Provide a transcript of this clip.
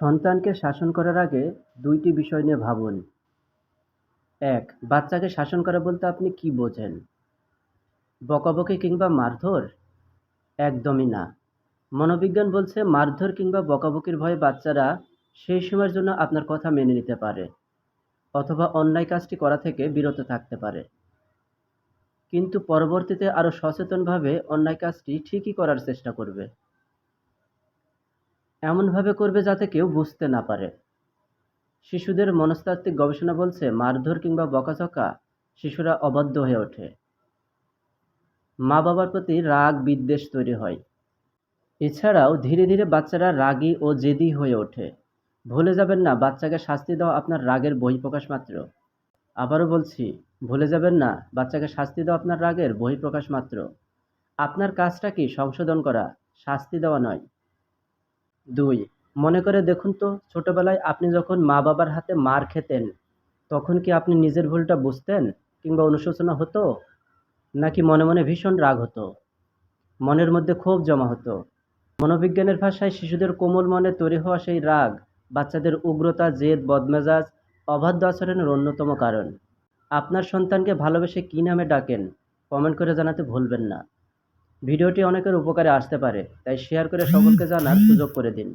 সন্তানকে শাসন করার আগে দুইটি বিষয় নিয়ে ভাবুন। এক, বাচ্চাকে শাসন করা বলতে আপনি কি বোঝেন? বকাবকি কিংবা মারধর? একদমই না। মনোবিজ্ঞান বলছে মারধর কিংবা বকাবকির ভয়ে বাচ্চারা সেই সময়ের জন্য আপনার কথা মেনে নিতে পারে, অথবা অন্যায় কাজটি করা থেকে বিরত থাকতে পারে। কিন্তু পরবর্তীতে আরও সচেতনভাবে অন্যায় কাজটি ঠিকই করার চেষ্টা করবে। এমনভাবে করবে যাতে কেউ বুঝতে না পারে। শিশুদের মনস্তাত্ত্বিক গবেষণা বলছে, মারধর কিংবা বকাঝকা শিশুরা অবাধ্য হয়ে ওঠে। মা বাবার প্রতি রাগ, বিদ্বেষ তৈরি হয়। এছাড়াও ধীরে ধীরে বাচ্চারা রাগী ও জেদি হয়ে ওঠে। ভুলে যাবেন না, বাচ্চাকে শাস্তি দেওয়া আপনার রাগের বহিঃপ্রকাশ মাত্র। আবারও বলছি, ভুলে যাবেন না, বাচ্চাকে শাস্তি দেওয়া আপনার রাগের বহিঃপ্রকাশ মাত্র। আপনার কাজটা কি সংশোধন করা, শাস্তি দেওয়া নয়। দুই, মনে করে দেখুন তো, ছোটবেলায় আপনি যখন মা বাবার হাতে মার খেতেন, তখন কি আপনি নিজের ভুলটা বুঝতেন কিংবা অনুশোচনা হতো? নাকি মনে মনে ভীষণ রাগ হতো? মনের মধ্যে ক্ষোভ জমা হতো। মনোবিজ্ঞানের ভাষায় শিশুদের কোমল মনে তৈরি হওয়া সেই রাগ বাচ্চাদের উগ্রতা, জেদ, বদমেজাজ, অবাধ্য আচরণের অন্যতম কারণ। আপনার সন্তানকে ভালোবেসে কী নামে ডাকেন, কমেন্ট করে জানাতে ভুলবেন না। ভিডিওটি অনেকের উপকারে আসতে পারে তাই শেয়ার করে সকলকে জানার সুযোগ করে দিন।